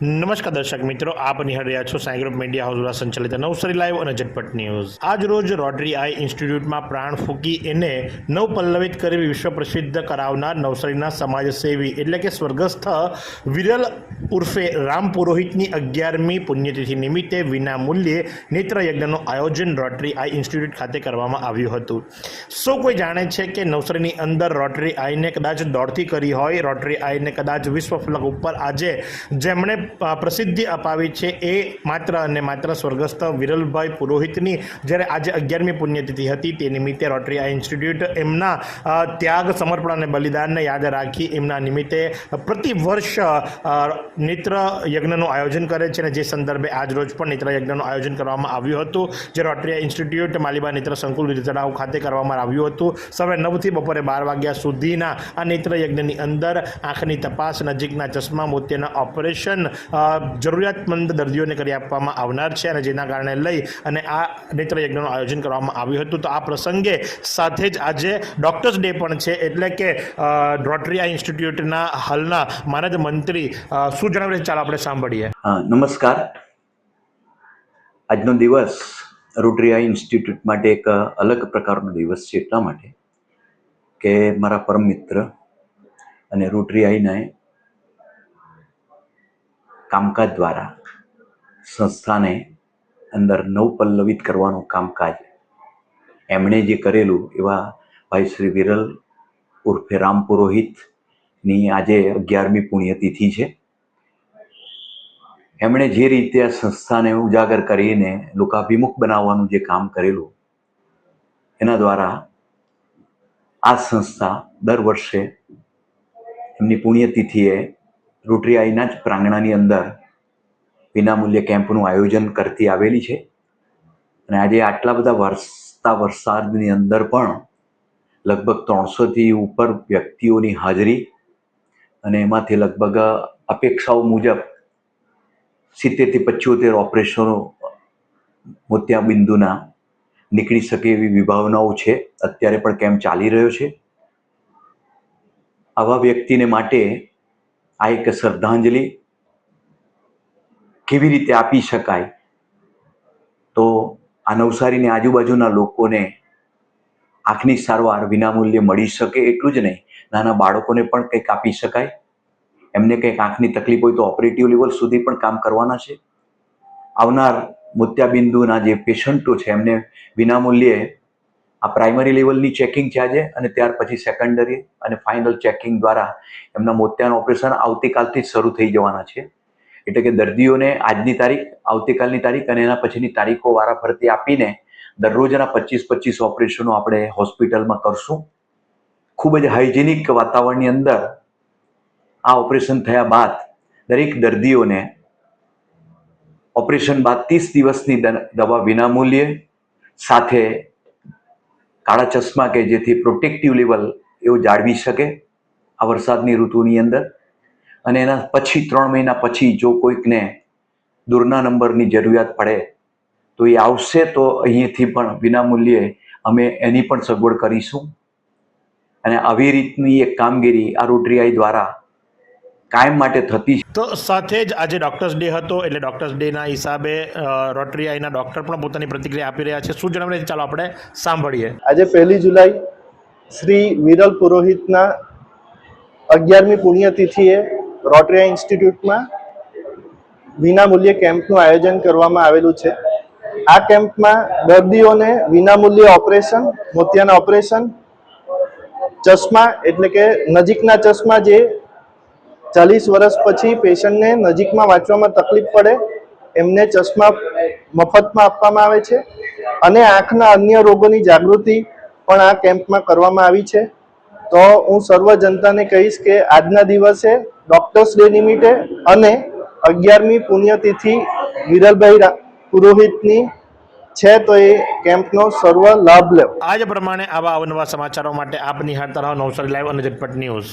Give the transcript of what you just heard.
નમસ્કાર દર્શક મિત્રો, આપ નિહાળી રહ્યા છો સાઈ ગ્રુપ મીડિયા હાઉસ દ્વારા સંચાલિત નવસારી લાઈવ અને ઝટપટ ન્યૂઝ. આજ રોજ રોટરી આઈ ઇન્સ્ટિટ્યૂટમાં પ્રાણ ફૂંકી એને નવ પલ્લવિત કરી વિશ્વ પ્રસિદ્ધ કરાવનાર નવસારીના સમાજસેવી એટલે કે સ્વર્ગસ્થ વિરલ ઉર્ફે રામ પુરોહિતની અગિયારમી પુણ્યતિથિ નિમિત્તે વિના મૂલ્યે નેત્ર યજ્ઞનું આયોજન રોટરી આઈ ઇન્સ્ટિટ્યૂટ ખાતે કરવામાં આવ્યું હતું. સૌ કોઈ જાણે છે કે નવસારીની અંદર રોટરી આઈને કદાચ દોડથી કરી હોય રોટરી આઈને કદાચ વિશ્વ ફલક ઉપર આજે જેમણે પ્રસિદ્ધિ અપાવી છે એ માત્ર અને માત્ર સ્વર્ગસ્થ વિરલભાઈ પુરોહિતની. જ્યારે આજે અગિયારમી પુણ્યતિથિ હતી તે નિમિત્તે રોટરી આઈ ઇન્સ્ટિટ્યૂટ એમના ત્યાગ, સમર્પણ અને બલિદાનને યાદ રાખી એમના નિમિત્તે પ્રતિ વર્ષ નેત્ર યજ્ઞનું આયોજન કરે છે અને જે સંદર્ભે આજ રોજ પણ નેત્ર યજ્ઞનું આયોજન કરવામાં આવ્યું હતું. જે રોટરી ઇન્સ્ટિટ્યૂટ માલિબા નેત્ર સંકુલ તળાવ ખાતે કરવામાં આવ્યું હતું. સવારે નવથી બપોરે બાર વાગ્યા સુધીના આ નેત્ર યજ્ઞની અંદર આંખની તપાસ, નજીકના ચશ્મા, મોતિયાના ઓપરેશન જરૂરિયાતમંદ દર્દીઓને કરી આપવામાં આવનાર છે અને જેના કારણે લઈ અને આ નેત્ર યજ્ઞનું આયોજન કરવામાં આવ્યું હતું. તો આ પ્રસંગે સાથે જ આજે ડૉક્ટર્સ ડે પણ છે એટલે કે રોટરી આ ઇન્સ્ટિટ્યૂટના હાલના માનદ મંત્રી શું જણાવે છે? ચાલો આપણે સાંભળીએ. નમસ્કાર. આજનો દિવસ રોટરી ઇન્સ્ટિટ્યૂટ માટે એક અલગ પ્રકારનો દિવસ છે એટલા માટે કે મારા પરમ મિત્ર અને રોટરી આઈના કામકાજ દ્વારા સંસ્થાને અંદર નવપલ્લવિત કરવાનું કામકાજ એમણે જે કરેલું એવા ભાઈ શ્રી વિરલ ઉર્ફે રામ પુરોહિતની આજે અગિયારમી પુણ્યતિથિ છે. એમણે જે રીતે આ સંસ્થાને ઉજાગર કરીને લોકાભિમુખ બનાવવાનું જે કામ કરેલું, એના દ્વારા આ સંસ્થા દર વર્ષે એમની પુણ્યતિથિએ રોટરી આઈના જ પ્રાંગણાની અંદર વિનામૂલ્ય કેમ્પનું આયોજન કરતી આવેલી છે. અને આજે આટલા બધા વરસતા વરસાદની અંદર પણ લગભગ ત્રણસોથી ઉપર વ્યક્તિઓની હાજરી અને એમાંથી લગભગ અપેક્ષાઓ મુજબ સિત્તેરથી પંચોતેર ઓપરેશનો મોતિયાબિંદુના નીકળી શકે એવી વિભાવનાઓ છે. અત્યારે પણ કેમ્પ ચાલી રહ્યો છે. આવા વ્યક્તિને માટે આ એક શ્રદ્ધાંજલિ કેવી રીતે આપી શકાય? તો આ નવસારીની આજુબાજુના લોકોને આંખની સારવાર વિનામૂલ્યે મળી શકે એટલું જ નહીં. નાના બાળકોને પણ કંઈક આપી શકાય. એમને કંઈક આંખની તકલીફ હોય તો ઓપરેટિવ લેવલ સુધી પણ કામ કરવાના છે. આવનાર મોતિયાબિંદુના જે પેશન્ટો છે એમને વિનામૂલ્યે આ પ્રાઇમરી લેવલની ચેકિંગ છે અને ત્યાર પછી સેકન્ડરી અને ફાઇનલ ચેકિંગ દ્વારા એમના મોતિયાનું ઓપરેશન આવતીકાલથી જ શરૂ થઈ જવાના છે. એટલે કે દર્દીઓને આજની તારીખ, આવતીકાલની તારીખ અને એના પછીની તારીખો વારાફરતી આપીને દરરોજના પચીસ પચીસ ઓપરેશનો આપણે હોસ્પિટલમાં કરશું. ખૂબ જ હાઇજેનિક વાતાવરણની અંદર આ ઓપરેશન થયા બાદ દરેક દર્દીઓને ઓપરેશન બાદ ત્રીસ દિવસની દવા વિનામૂલ્યે સાથે કાળા ચશ્મા કે જેથી પ્રોટેક્ટિવ લેવલ એવું જાળવી શકે આ વરસાદની ઋતુની અંદર. અને એના પછી ત્રણ મહિના પછી જો કોઈકને દૂરના નંબરની જરૂરિયાત પડે, તો એ આવશે તો અહીંયાથી પણ વિનામૂલ્યે અમે એની પણ સગવડ કરીશું. અને આવી રીતની એક કામગીરી આ રોટરીઆઈ દ્વારા કાયમ માટે થતી તો સાથે જ આજે ડૉક્ટર્સ ડે હતો એટલે ડૉક્ટર્સ ડેના હિસાબે રોટરી આઈના ડૉક્ટર પણ પોતાની પ્રતિક્રિયા આપી રહ્યા છે. શું જણાવે છે ચાલો આપણે સાંભળીએ. આજે પહેલી જુલાઈ શ્રી વિરલ પુરોહિતના અગિયારમી પુણ્યતિથિએ રોટરી ઇન્સ્ટિટ્યૂટમાં વિનામૂલ્યે કેમ્પનું આયોજન કરવામાં આવેલું છે. આ કેમ્પમાં દર્દીઓને વિનામૂલ્યે ઓપરેશન મોતિયાના ઓપરેશન ચશ્મા એટલે કે નજીકના ચશ્મા જે ચાલીસ વર્ષ પછી પેશન્ટને નજીકમાં વાંચવામાં તકલીફ પડે, એમને ચશ્મા મફતમાં આપવામાં આવે છે અને આંખના અન્ય રોગોની જાગૃતિ પણ આ કેમ્પમાં કરવામાં આવી છે. તો હું સર્વ જનતાને કહીશ કે આજના દિવસે ડોક્ટર્સ ડે નિમિત્તે અને અગિયારમી પુણ્યતિથિ વિરલભાઈ પુરોહિતની છે તો એ કેમ્પનો સર્વ લાભ લેવો. આજ પ્રમાણે આવા અવનવા સમાચારો માટે આપ નિહાળતા રહો નવસારી લાઈવ અને ઝટપટ ન્યૂઝ.